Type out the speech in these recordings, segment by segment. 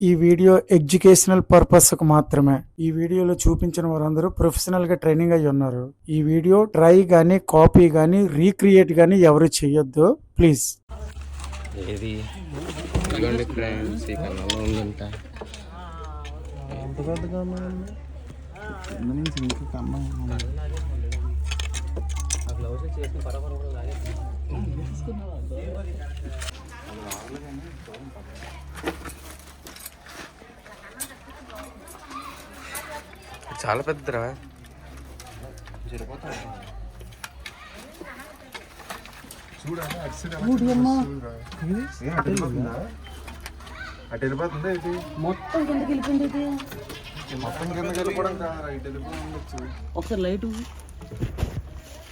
ఈ video educational పర్పస్కు మాత్రమే ఈ వీడియోలో చూపించిన వారందరూ ప్రొఫెషనల్గా ట్రైనింగ్ అయి ఉన్నారు ఈ వీడియో ట్రై కానీ కాపీ కానీ రీక్రియేట్ కానీ ఎవరు చేయొద్దు ప్లీజ్ ఏది ఇదిగోండి ఫ్రెండ్స్ ఈ కళ్ళలో ఉందంట చాలా పెద్దరా అటు వెళ్ళిపోతుందా ఇది మొత్తం కిందకి వెళ్ళిపోయింది ఇది. మొత్తం కిందకి వెళ్ళిపోవడం కాదు ఒకసారి లైట్.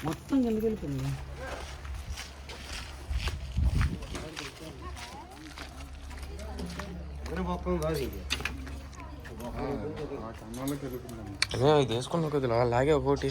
మొత్తం కిందకి వెళ్ళిపోయింది మొత్తం కాదు ఇది అదే కొద్దిగా అలాగే ఒకటి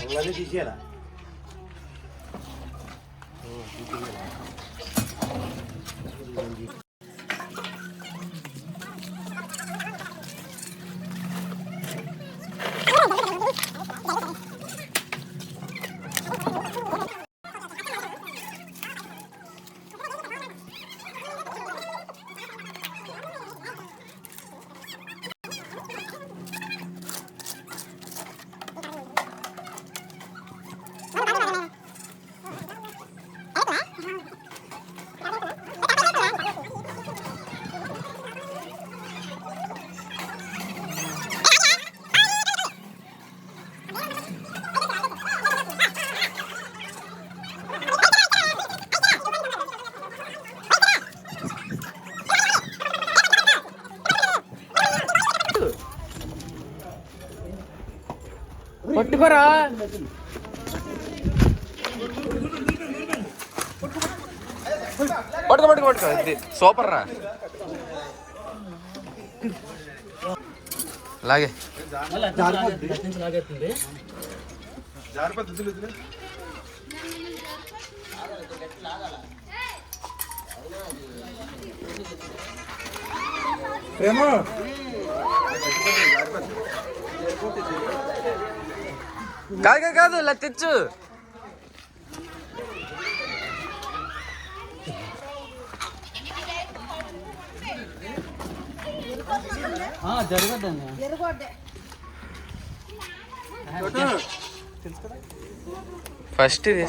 పట్టుకోరా పట్టుకో పట్టుకో పట్టుకో. ఇది సూపర్ రా. అలాగే. ప్రేమ. కాదు కాదు కాదు ఇలా తెచ్చు. ఫస్ట్ ఇది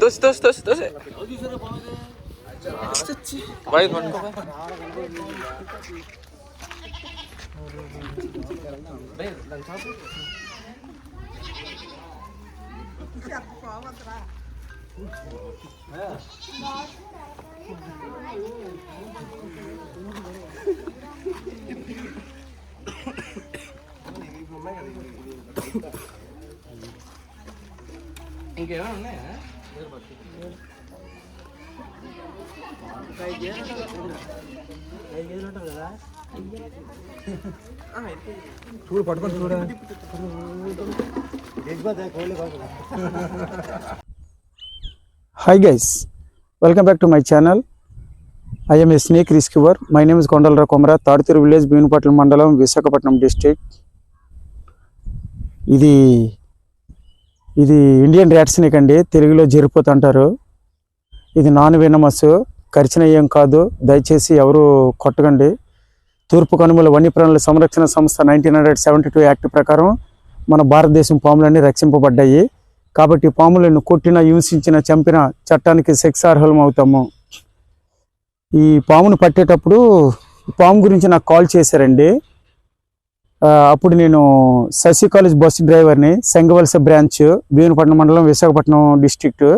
ತೋರ್ಸಿ ತೋರ್ಸಿ ತೋರ್ಸಿ ತೋರ್ಸಿ ಬಾಯಿ ನೋಡ್ಕೊ ಬಾಯ್ ఇంకేమైనా ఉన్నాయా చూడు పట్టుకొని చూడ hi guys welcome back to my channel I'm a snake rescuer my name is Kondalarao Komara Taduturu village Bheemupatla మండలం విశాఖపట్నం డిస్ట్రిక్ట్ ఇది ఇది ఇండియన్ ర్యాట్ స్నేక్ అండి తెలుగులో జరిపోతు అంటారు ఇది నాన్ వెనమస్ కరిచిన ఏం కాదు. దయచేసి ఎవరు కొట్టకండి. తూర్పు కనుమల వన్యప్రాణుల సంరక్షణ సంస్థ nineteen hundred seventy two act ప్రకారం మన భారతదేశం పాములన్నీ రక్షింపబడ్డాయి. కాబట్టి పాములను కొట్టిన హింసించిన చంపిన చట్టానికి శిక్షార్హులం అవుతాము ఈ పామును పట్టేటప్పుడు ఈ పాము గురించి నాకు కాల్ చేశారండి. అప్పుడు నేను శశి కాలేజ్ బస్సు డ్రైవర్ని సంగవలస బ్రాంచ్ భీమనపట్నం మండలం విశాఖపట్నం డిస్ట్రిక్ట్.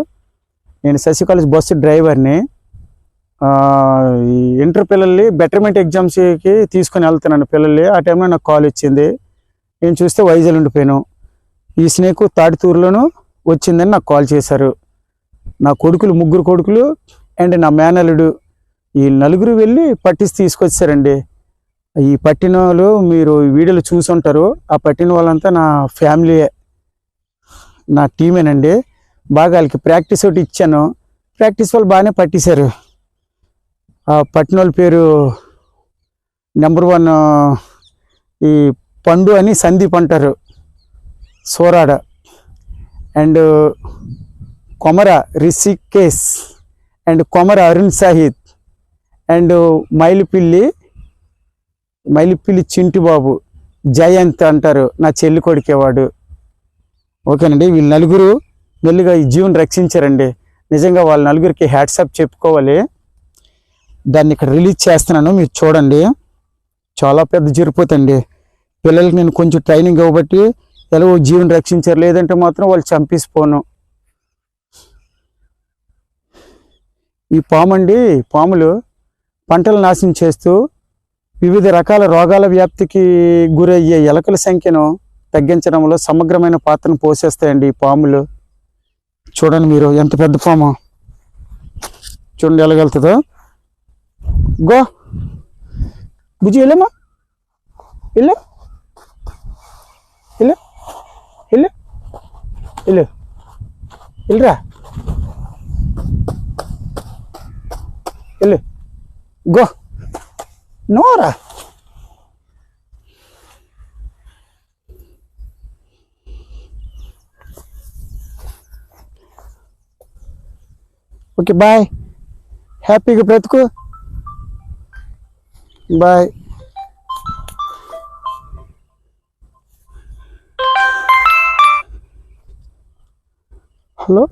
నేను శశి కాలేజ్ బస్సు డ్రైవర్ని ఇంటర్ పిల్లల్ని బెటర్మెంట్ ఎగ్జామ్స్కి తీసుకొని వెళ్తున్నాను పిల్లల్ని. ఆ టైంలో నాకు కాల్ వచ్చింది. నేను చూస్తే వైజాగ్ ఉండిపోయాను ఈ స్నేక్ తాడితూరులోనూ వచ్చిందని నాకు కాల్ చేశారు. నా కొడుకులు ముగ్గురు కొడుకులు అండ్ నా మేనలుడు ఈ నలుగురు వెళ్ళి పట్టిసి తీసుకొచ్చారండి. ఈ పట్టిన వాళ్ళు మీరు వీడియోలు చూసి ఉంటారు ఆ పట్టిన వాళ్ళంతా నా ఫ్యామిలీయే నా టీమేనండి. బాగా వాళ్ళకి ప్రాక్టీస్ ఒకటి ఇచ్చాను. ప్రాక్టీస్ వాళ్ళు బాగానే పట్టేశారు. ఆ పట్టిన వాళ్ళ పేరు నెంబర్ వన్ ఈ పండు అని సందీప్ అంటారు. Sorada. And Komara Rishikesh. And Komara Arun Sahid and Mailipilli Mailipilli Chintibabu. Jayanth అంటారు నా చెల్లి కొడుకేవాడు. ఓకేనండి వీళ్ళు నలుగురు మెల్లిగా ఈ జీవన్ రక్షించారండి. నిజంగా వాళ్ళ నలుగురికి హ్యాట్సాప్ చెప్పుకోవాలి. దాన్ని ఇక్కడ రిలీజ్ చేస్తున్నాను మీరు చూడండి. చాలా పెద్ద జరిపోతండి పిల్లలకి నేను కొంచెం ట్రైనింగ్ ఇవ్వబట్టి ఎలాగో జీవన్ రక్షించారు. లేదంటే మాత్రం వాళ్ళు చంపేసిపోను. ఈ పాము అండి పాములు పంటలు నాశనం చేస్తూ వివిధ రకాల రోగాల వ్యాప్తికి గురయ్యే ఎలకల సంఖ్యను తగ్గించడంలో సమగ్రమైన పాత్రను పోషిస్తాయండి ఈ పాములు. చూడండి మీరు ఎంత పెద్ద పాము. చూడండి ఎలాగెళ్తుందో గో. బుజ్జి వెళ్ళమ్మా. వెళ్ళు. వెళ్ళు వెళ్ళు వెళ్ళు వెళ్ళరా వెళ్ళు గో నోరా ఓకే బాయ్ హ్యాపీగా బ్రతుకు బాయ్ হলো